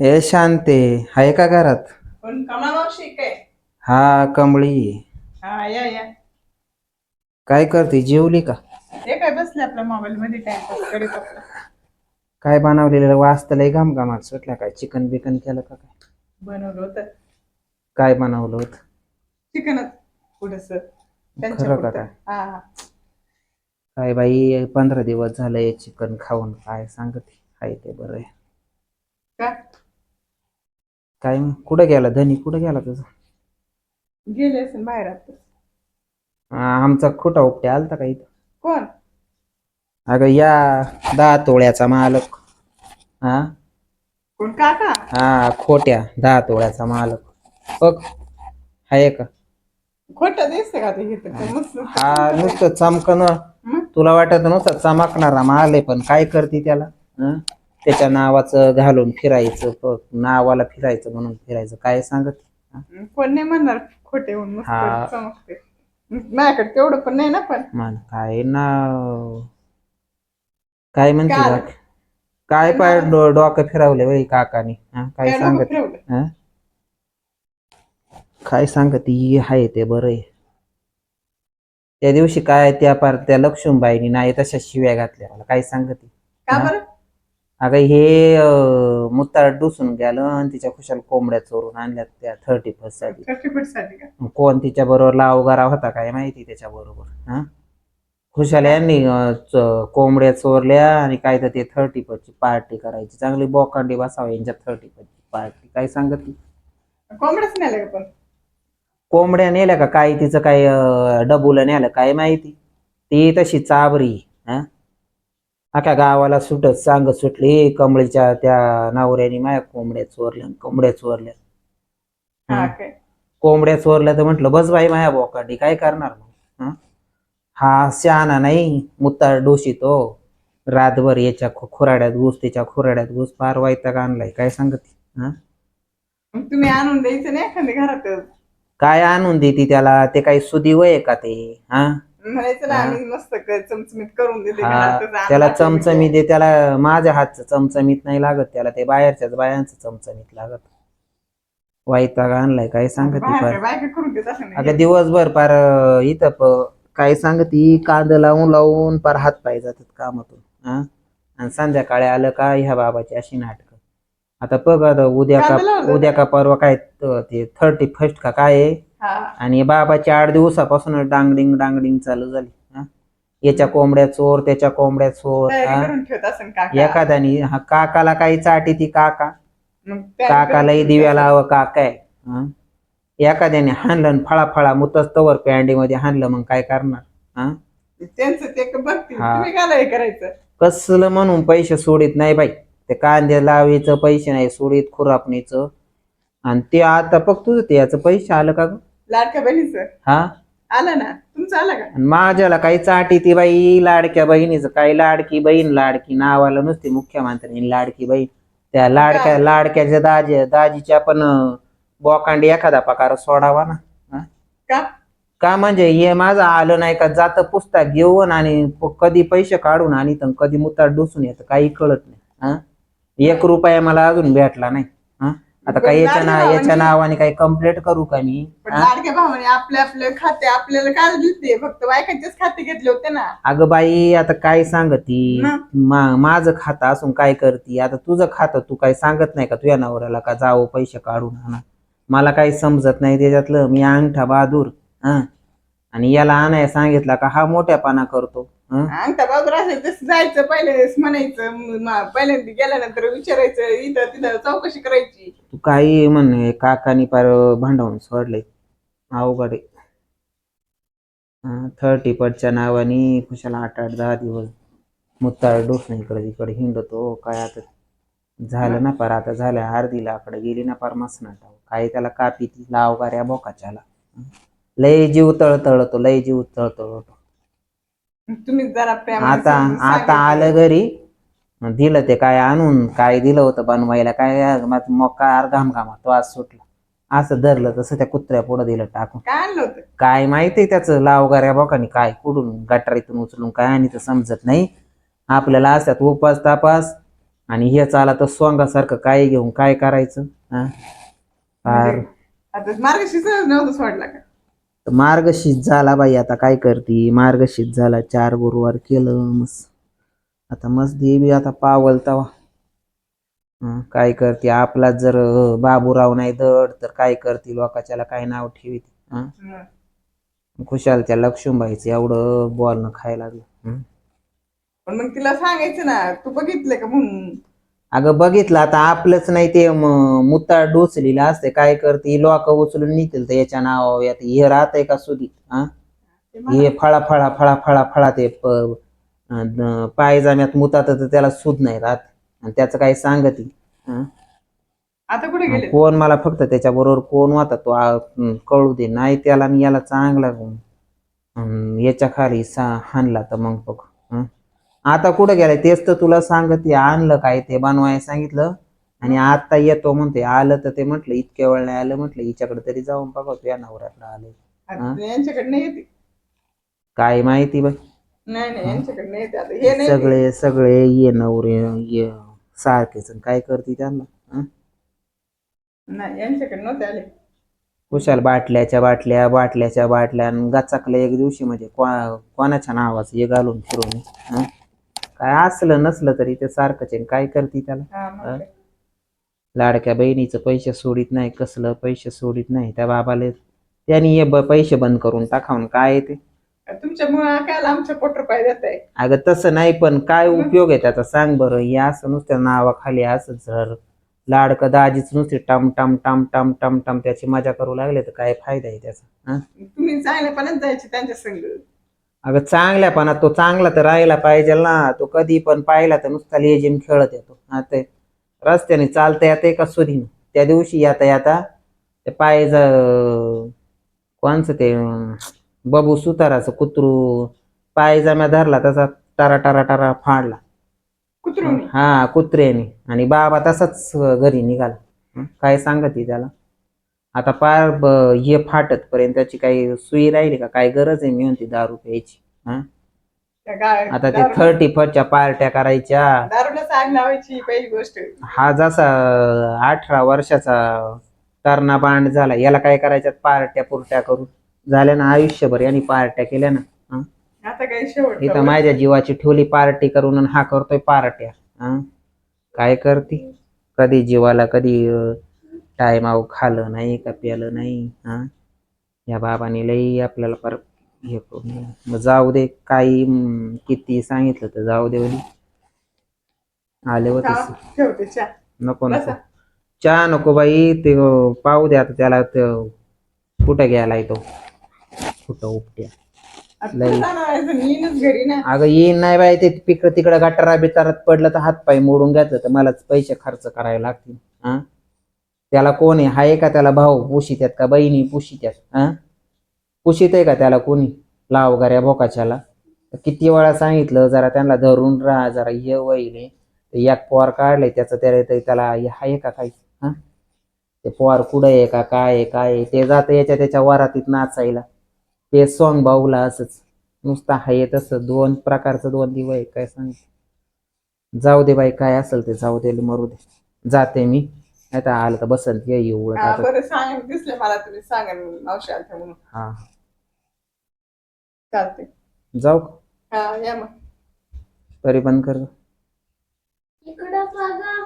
ए शांते आहे का घरात? पण काय? हा कमळी. हा या या. काय करते जेवली का? हे काय बसले आपल्या मोबाईल मध्ये टाइमपास करत आपलं? काय बनवलेलं? वाचतं लय घाम घामात. सुटल्या काय? चिकन बिकन केलं का काय? बनवलं होतं. काय बनवलं होतं? चिकनच पुढस खरं का काय? हा. हा. काय बाई पंधरा दिवस झाले चिकन खाऊन काय सांगते? आहे ते बरं आहे. का? काय मग? कुठं गेला? धनी कुठं गेला तुझा? गेले असेल बाहेर आता आ, आमचा खोटा उपटे आलता का इथं? कोण? अगं या दहा तोळ्याचा मालक. हा? कोण? काका? हा खोट्या दहा तोळ्याचा मालक. बघ आहे का? खोट दिसतं का ते मस्त हा नुसतं चमकन मग? तुला वाटत नुसतं चमकणारा माल आहे पण काय करते त्याला? हं? त्याच्या नावाचं घालून फिरायचं नावाला फिरायचं म्हणून फिरायचं. काय सांगत? कोण नाही म्हणणार खोटे होऊन मस्त हा. चमकते. माझ्याकडे तेवढं पण नाही ना पण. मान काय ना? काय म्हणते काय? पाय डो- डोकं फिरवले वय काकानी. हा, काय काय डोकं सांगत? फिरवलं हं? काय सांगत? ही आहे ते बरं आहे त्या दिवशी काय त्या पार त्या लक्ष्मीबाईनी नाही तशा शिव्या घातल्या मला. काय सांगत? का? बरं? अगं हे मुतार डुसून गेलं आणि तिच्या खुशाल कोंबड्या चोरून आणल्यात त्या थर्टी फर्स्टसाठी. थर्टी साठी का? कोण तिच्या बरोबर लावगारा होता काय माहिती त्याच्या बरोबर हा? खुशाल यांनी अं, च- कोंबड्या चोरल्या आणि काय तर ते थर्टी ची पार्टी करायची. चांगली बोकांडी बसावं यांच्या थर्टी ची पार्टी काय सांगत ती? कोंबड्याच नाही आलं का पण? कोंबड्या नेल्या का? काय तिचं काय अं, डबुलं नेलं? काय माहिती? ती तशी चाबरी हा? अख्या गावाला सुटत सांगत सुटली. कमळीच्या त्या नवऱ्याने माया कोंबड्या चोरल्या कोंबड्या चोरल्या. हा हं. काय? कोंबड्या चोरल्या तर म्हटलं बस बाई माया बोकांडी काय करणार मग? हं? हा शहाणा नाही मुत्तार डोशी तो. रातभर याच्या खु- खुराड्यात घुस त्याच्या खुराड्यात घुस फार वैताग आणलाय काय सांगत? हं? मग तुम्ही आणून द्यायचं नाही एखादी घरातच काय आणून देते त्याला? ते काही सुदी वय का ते? हा? म्हणायचं ना हा. आम्ही मस्त क- चमचमीत करून देते हा घरातच आणून त्याला चमचमीत दे त्याला माझ्या हातचं चमचमीत नाही लागत त्याला ते बाहेरच्याच बायांचं चमचमीत लागत. वैताग आणलाय काय सांगत फार. काय बायका करून देत असं अगं दिवसभर पार अं, इथं प- काय सांगती कांद लावून लावून पार हात पाय जातात कामातून हा? आणि संध्याकाळी आलं का ह्या बाबाची अशी नाटक. आता बघ आता उद्या कांदा लावला का? उद्या का? परवा काय त- ते थर्टी फर्स्ट का काय आहे? हा आणि बाबाची आठ दिवसापासून डांगडिंग डांगडिंग चालू झाली हा? याच्या कोंबड्या चोर त्याच्या कोंबड्या चोर एखाद्यानी हा काकाला काही चाटी ती काका. काकालाही करून दिव्याला हवं काका आहे हं? एखाद्याने हाणलं आणि फळा फळा मुतच तवर पॅन्डी मध्ये हाणलं मग काय करणार हं? त्यांचं ते करायचं? कसलं म्हणून पैसे सोडित नाही बाई. ते कांदे लावायचं पैसे नाही सोडित खुरापणीचं. आणि ते आता बघ तुझं ते याचं पैसे आलं का ग? लाडक्या बहिणीचं? हा? आलं ना? तुमचं आलं का? आणि माझ्याला काही चाटी ती बाई लाडक्या बहिणीचं काही लाडकी बहीण लाडकी नावाला नुसती मुख्यमंत्री लाडकी बहीण. त्या लाडक्या लाडक्याच्या दाजी दाजीच्या पण अं, बोकांडी एखादा प्रकार सोडावा ना हं? का? का म्हणजे हे माझं आलं नाही का जातं पुस्तक घेऊन आणि प- कधी पैसे काढून आणि कधी मुतार डोसून येतं काही कळत नाही हं? एक रुपया मला अजून भेटला नाही? आता काही याच्या ना लाडक्या याच्या नावाने काही कंप्लेंट करू का मी? पण हं? लाडक्या भावाने आपले आपले खाते आपल्याला काय दिसते फक्त बायकांचेच खाते घेतले होते ना. अगं बाई आता काय सांगती? मग? मा- माझं खातं असून काय करती? आता तुझं खातं तू काय सांगत नाही का? तुझ्या नवऱ्याला का जावं पैसे काढून आणा? मला काही समजत नाही त्याच्यातलं. मी अंगठा बहादूर हं आणि याला आणाय सांगितलं का? हा मोठ्यापणा करतो. अंगठा बाजूला असेल तसं जायचं पहिले म्हणायचं म- पहिल्यांदा गेल्यानंतर विचारायचं इथं तिथं चौकशी करायची. तू काही म्हण काकानी पार भांडवून सोडले अवघड थर्टी पटच्या नावाने खुशाला आठ आठ दहा दिवस मुत्ताळ डोसणं इकडे तिकडे हिंडतो. काय आता झालं ना पार आता झालं अर्धी लाकडं गेली ना पार मसनाट काय त्याला कापी ती लावगाऱ्या बोकाच्याला. लय जीव तळतळतो लय जीव तळतळतो. तुम्ही जरा प्रेम आता आता आलं घरी. दिलं ते काय आणून काय दिलं होतं बनवायला काय मोका अर्धाम घामा तो आज सुटला. असं धरलं तसं त्या कुत्र्या पुढं दिलं टाकून. काय आणलं होतं? काय माहिती त्याचं लावगाऱ्या बोकानी काय कुठून गटारीतून उचलून काय आणि तर समजत नाही. आपल्याला असतात उपास तापास. आणि हे चाला तर सोंगासारखं काय घेऊन काय करायचं हा? फार. म्हणजे आता मार्गशीच नव्हतं सोडला का? तर मार्गशीत झाला बाई आता काय करती? मार्गशीत झाला चार गुरुवार केलं मस्त आता मस्त देवी आता पावल तवा. काय करते? आपला जर बाबूराव नाही दड तर काय करते? लोकाच्याला काय नाव ठेवीत? हं. खुशाल त्या लक्ष्मीबाईचं एवढं बोलणं खायला लागलं? पण मग तिला सांगायचं ना तू बघितलं का म्हणून? अगं बघितलं आता आपलंच नाही ते म- मुत्ता डोचलेलं असते काय करते? लोक उचलून निघतील तर याच्या नावावर. यात हे राहतंय का सुधी? हा हे फळा फळा फळा फळा फळा ते प- अं, द- पायजाम्यात मुतात तर त्याला सूद नाही राहत. आणि त्याचं काही सांगती? आता कुठे गेले? कोण मला फक्त त्याच्या बरोबर कोण होता तो? कळू दे. नाही त्याला आणि याला चांगला याच्या खाली सा हाणला तर मग बघ. हं? आता कुठं गेलाय? तेच तर तुला सांगते आणलं काय ते बनवायला सांगितलं. आणि आता येतो म्हणते आलं तर ते म्हटलं इतक्या वेळ नाही आलं म्हटलं हिच्याकडे तरी जाऊन बघतो या नवऱ्याकडे आले आता यांच्याकडे नाही येते. काय माहिती बाई. नाही नाही यांच्याकडे नाही येते. आता हे नाही येते. सगळे सगळे ये नवरे ये सारखेच. काय करते त्यांना? नाही यांच्याकडे नव्हते आले. कुशाल बाटल्याच्या बाटल्या बाटल्याच्या बाटल्या आणि गचाकलं एक दिवशी म्हणजे कोणाच्या नावाचं हे घालून फिरून? काय असलं नसलं तरी ते सारखंच आहे. काय करते त्याला? हा. लाडक्या बहिणीचं पैसे सोडित नाही कसलं पैसे सोडित नाही त्या बाबाले. त्यांनी हे ब- पैसे बंद करून टाकावून काय आहे ते? तुमच्यामुळे आमच्या देत आहे. अगं तसं नाही पण काय उपयोग आहे त्याचा? सांग बरं हे असं नुसतं नावाखाली असं जर लाडकं दाजीच नुसते टम टम टम टम टम टम त्याची मजा करू लागले तर काय फायदा आहे त्याचा? हा? तुम्ही चांगल्यापणाच जायचे त्यांच्या संग. अगं चांगल्यापणा तो चांगला तर राहायला पाहिजे ना. तो कधी पण पाहिला तर नुसता लेजिम खेळत येतो. आता रस्त्याने चालता येते का सुधीन त्या दिवशी येता येता ते पाय कोणचं ते बबू सुताराचं कुत्रू पायजाम्या धरला तसा टारा टारा टारा फाडला. कुत्रून हा कुत्र्याने. आणि बाबा तसाच घरी निघाला. काय सांगते त्याला? आता पार हे फाटत पर्यंत त्याची काही सुई राहिली का? काय गरज आहे मी म्हणते दारू प्यायची हा? आता ते थर्टी फर्स्टच्या पार्ट्या करायच्या. दारूलाच आग लावायची पहिली गोष्ट. हा जसा अठरा वर्षाचा टर्ना बांड झाला याला काय करायच्यात? पार्ट्या पुरट्या करून. झाल्या ना आयुष्यभर यांनी पार्ट्या केल्या ना? आता काही शेवट इथं माझ्या जीवाची ठेवली पार्टी करून आणि हा करतोय पार्ट्या? काय करते? कधी जीवाला कधी टायमाव खाल्लं नाही का प्यालं नाही हा? या बाबाने लई आपल्याला पर हे करून. मग जाऊ दे काही किती सांगितलं तर जाऊ दे वली आले होते. ठेवते चहा. नको नको. बसा. चहा नको बाई ते अं, पाहू दे आता त्याला ते कुठं गेलाय तो. कुठं उपट्या. आता लई. घरी ना. अगं येईन नाही बाई ते पिक तिकडं गटारा बिटारात पडलं तर हातपाय मोडून घेतलं तर मलाच पैसे खर्च करायला लागतील हा? त्याला कोण आहे? हाय का त्याला भाऊ? पुशित्यात का बहिणी? पुशित्यात हा? पुशीत आहे का त्याला कोणी? लाव गाऱ्या भोकाच्याला. किती वेळा सांगितलं जरा त्यांना धरून राहा जरा ये वहिले. एक पोर काढले त्याचं त्याला ते- त्याला हाय का काही? हा? ते पोर कुठं आहे का? काय आहे? काय आहे? ते जातं याच्या त्याच्या वरातीत नाचायला. ते सॉंग भाऊला असंच. नुसतं हाय तसं. दोन प्रकारचं दोन दिवस आहे काय सांग? जाऊ दे बाई काय असेल ते जाऊ दे मरू दे. जाते मी. नाही तर आलं तर बसंत ये येऊ हा, आता. बरं सांग दिसले मला तुम्ही सांगा मावशी आलते म्हणून. हा. चालते जाऊ का? हा या मग. तरी बंद कर. इकडं बघा.